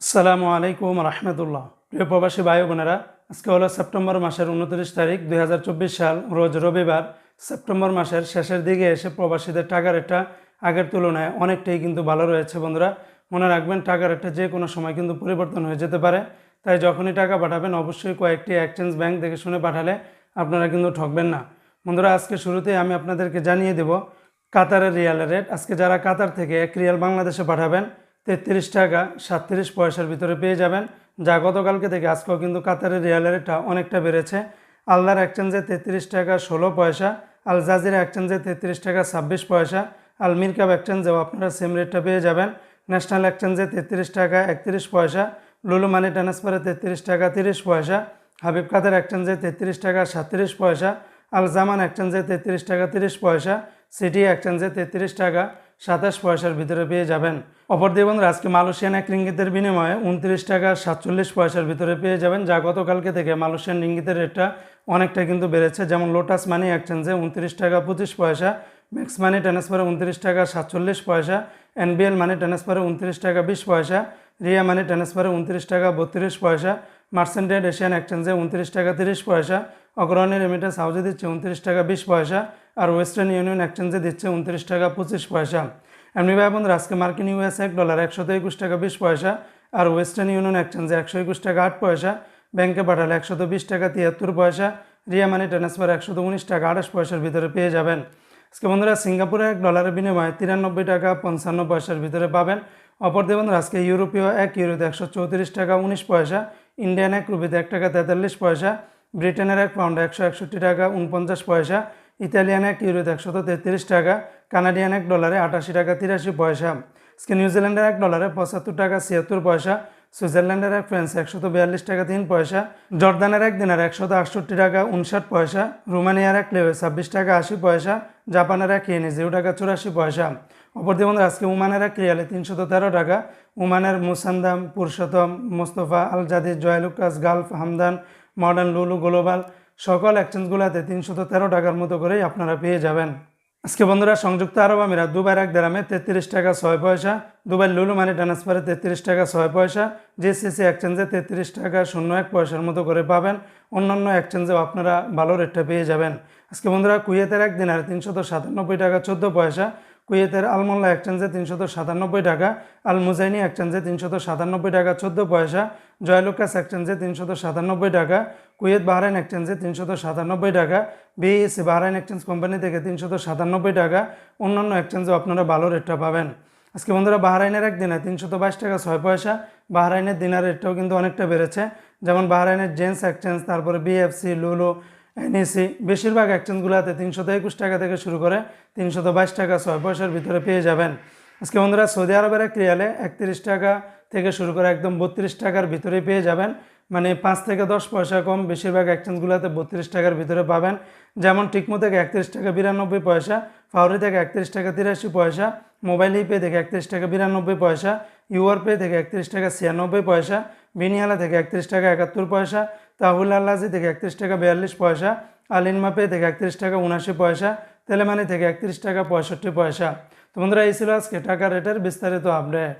আসসালামু আলাইকুম রহমতুল্লাহ। প্রিয় প্রবাসী ভাই বোনেরা, আজকে হলো সেপ্টেম্বর মাসের উনত্রিশ তারিখ দুই হাজার চব্বিশ সাল, রোজ রবিবার। সেপ্টেম্বর মাসের শেষের দিকে এসে প্রবাসীদের টাকা রেটটা আগের তুলনায় অনেকটাই কিন্তু ভালো রয়েছে বন্ধুরা। মনে রাখবেন টাকা রেটটা যে কোনো সময় কিন্তু পরিবর্তন হয়ে যেতে পারে। তাই যখনই টাকা পাঠাবেন, অবশ্যই কয়েকটি এক্সচেঞ্জ ব্যাংক দেখে শুনে পাঠালে আপনারা কিন্তু ঠকবেন না। বন্ধুরা, আজকে শুরুতেই আমি আপনাদেরকে জানিয়ে দেব, কাতারের রিয়ালের রেট। আজকে যারা কাতার থেকে এক রিয়াল বাংলাদেশে পাঠাবেন তেত্রিশ টাকা, সাতত্রিশ পয়সার ভিতরে পেয়ে যাবেন। যা গতকালকে থেকে আজকেও কিন্তু কাতারের রিয়ালের রেটটা অনেকটা বেড়েছে। আল্লাহর এক্সচেঞ্জে তেত্রিশ টাকা, ষোলো পয়সা, আল জাজিরা এক্সচেঞ্জে তেত্রিশ টাকা, ছাব্বিশ পয়সা, আল মিরকাব এক্সচেঞ্জেও আপনারা সেম রেটটা পেয়ে যাবেন। ন্যাশনাল এক্সচেঞ্জে তেত্রিশ টাকা, একত্রিশ পয়সা, লুলু মানি ট্রান্সফারে তেত্রিশ টাকা, তিরিশ পয়সা, হাবিব কাদের এক্সচেঞ্জে তেত্রিশ টাকা, সাতত্রিশ পয়সা, আল জামান এক্সচেঞ্জে তেত্রিশ টাকা, তিরিশ পয়সা, সিটি এক্সচেঞ্জে তেত্রিশ টাকা সাতাশ পয়সার ভিতরে পেয়ে যাবেন। অপর দিয়ে বন্ধুরা, আজকে মালয়েশিয়ান এক রিঙ্গিতের বিনিময়ে উনত্রিশ টাকা সাতচল্লিশ পয়সার ভিতরে পেয়ে যাবেন, যা গতকালকে থেকে মালয়েশিয়ান রিঙ্গিতের রেটটা অনেকটা কিন্তু বেড়েছে। যেমন লোটাস মানি এক্সচেঞ্জে উনত্রিশ টাকা পঁচিশ পয়সা ম্যাক্স মানি ট্রান্সফারে উনত্রিশ টাকা সাতচল্লিশ পয়সা এনবিএল মানি ট্রান্সফারে উনত্রিশ টাকা বিশ পয়সা রিয়া মানি ট্রান্সফারে উনত্রিশ টাকা বত্রিশ পয়সা মার্সেন্টেড এশিয়ান এক্সচেঞ্জে উনত্রিশ টাকা তিরিশ পয়সা অগ্রণী রেমিটেন্স হাউসে দিচ্ছে উনত্রিশ টাকা বিশ পয়সা আর ওয়েস্টার্ন ইউনিয়ন এক্সচেঞ্জে দিচ্ছে উনত্রিশ টাকা পঁচিশ পয়সা। এমনি ভাই বন্ধুরা, আজকে মার্কিন ইউএস এক ডলার একশত একুশ টাকা বিশ পয়সা আর ওয়েস্টার্ন ইউনিয়ন এক্সচেঞ্জে একশো একুশ টাকা আট পয়সা। ব্যাংকে পাঠালে একশত বিশ টাকা তিয়াত্তর পয়সা। রিয়া মানি ট্রান্সফার একশত উনিশ টাকা আঠাশ পয়সার ভিতরে পেয়ে যাবেন। আজকে বন্ধুরা, সিঙ্গাপুরে এক ডলারের বিনিময়ে তিরানব্বই টাকা পঞ্চান্ন পয়সার ভিতরে পাবেন। অপর দিয়ে বন্ধুরা, আজকে ইউরোপীয় এক ইউরোতে একশো চৌত্রিশ টাকা উনিশ পয়সা, ইন্ডিয়ান এক রুপিতে এক টাকা তেতাল্লিশ পয়সা ব্রিটেনের এক পাউন্ডে একশো একষট্টি টাকা, উনপঞ্চাশ পয়সা, ইতালিয়ান এক ইউরোতে একশত তেত্রিশ টাকা, কানাডিয়ান এক ডলারে আটাশি টাকা, তিরাশি পয়সা। আজকে নিউজিল্যান্ডের এক ডলারে পঁচাত্তর টাকা, ছিয়াত্তর পয়সা। সুইজারল্যান্ডের এক ফ্রান্স একশত বিয়াল্লিশ টাকা, তিন পয়সা। জর্দানের এক দিনার একশত আটষট্টি টাকা, উনষাট পয়সা। রোমানিয়ার এক লেবে ছাব্বিশ টাকা, আশি পয়সা। জাপানের এক ইয়েনে জিরো টাকা, চুরাশি পয়সা। অপর দিয়ে বন্ধুরা, আজকে উমানের এক রিয়ালে তিনশত তেরো টাকা। উমানের Musandam, Purushottam, Mostafa Al Jadid Joyalukkas Gulf Hamdan Modern Lulu Global সকল এক্সচেঞ্জগুলোতে তিনশত তেরো টাকার মতো করেই আপনারা পেয়ে যাবেন। আজকে বন্ধুরা, সংযুক্ত আরব আমিরাত দুবার এক দেরামে তেত্রিশ টাকা ছয় পয়সা, দুবাই লুলু মানি ট্রান্সফারে তেত্রিশ টাকা ছয় পয়সা জিসিসি এক্সচেঞ্জে তেত্রিশ টাকা শূন্য এক পয়সার মতো করে পাবেন। অন্যান্য এক্সচেঞ্জেও আপনারা ভালো রেটটা পেয়ে যাবেন। আজকে বন্ধুরা, কুয়েতের এক দিনের তিনশত সাতানব্বই টাকা চোদ্দ পয়সা কুয়েতের আলমোল্লা এক্সচেঞ্জে তিনশত সাতানব্বই টাকা আল মুজাইনি এক্সচেঞ্জে তিনশত সাতানব্বই টাকা চোদ্দ পয়সা জয়লুকাস এক্সচেঞ্জে তিনশত সাতানব্বই টাকা, কুয়েত বাহরাইন এক্সচেঞ্জে তিনশত সাতানব্বই টাকা বিএসসি বাহরাইন এক্সচেঞ্জ কোম্পানি থেকে তিনশত সাতানব্বই টাকা, অন্যান্য এক্সচেঞ্জেও আপনারা ভালো রেটটা পাবেন। আজকে বন্ধুরা, বাহরাইনের এক দিনে তিনশত বাইশ টাকা ছয় পয়সা বাহরাইনের দিনার রেটটাও কিন্তু অনেকটা বেড়েছে। যেমন বাহরাইনের জেন্স এক্সচেঞ্জ, তারপরে বিএফসি, লুলু এনইসি বেশিরভাগ এক্সচেঞ্জগুলোতে তিনশত একুশ টাকা থেকে শুরু করে তিনশত বাইশ টাকা ছয় পয়সার ভিতরে পেয়ে যাবেন। আজকে বন্ধুরা সৌদি আরবের এক রিয়ালে একত্রিশ টাকা থেকে শুরু করে একদম বত্রিশ টাকার ভিতরে পেয়ে যাবেন। মানে পাঁচ থেকে দশ পয়সা কম বেশিরভাগ এক্সচেঞ্জগুলোতে বত্রিশ টাকার ভিতরে পাবেন। যেমন টিকমো থেকে একত্রিশ টাকা বিরানব্বই পয়সা ফাউরি থেকে একত্রিশ টাকা তিরাশি পয়সা, মোবাইল ইপে থেকে একত্রিশ টাকা বিরানব্বই পয়সা, ইউআর পে থেকে একত্রিশ টাকা ছিয়ানব্বই পয়সা, বিনিয়ালা থেকে একত্রিশ টাকা একাত্তর পয়সা তাহুল আল্লাজি থেকে একত্রিশ টাকা বিয়াল্লিশ পয়সা, আলিন মাপে থেকে একত্রিশ টাকা উনাশি পয়সা, তেলেমানি থেকে একত্রিশ টাকা পঁয়ষট্টি পয়সা। তো বন্ধুরা, এই ছিল আজকে টাকা রেটের বিস্তারিত আপডেট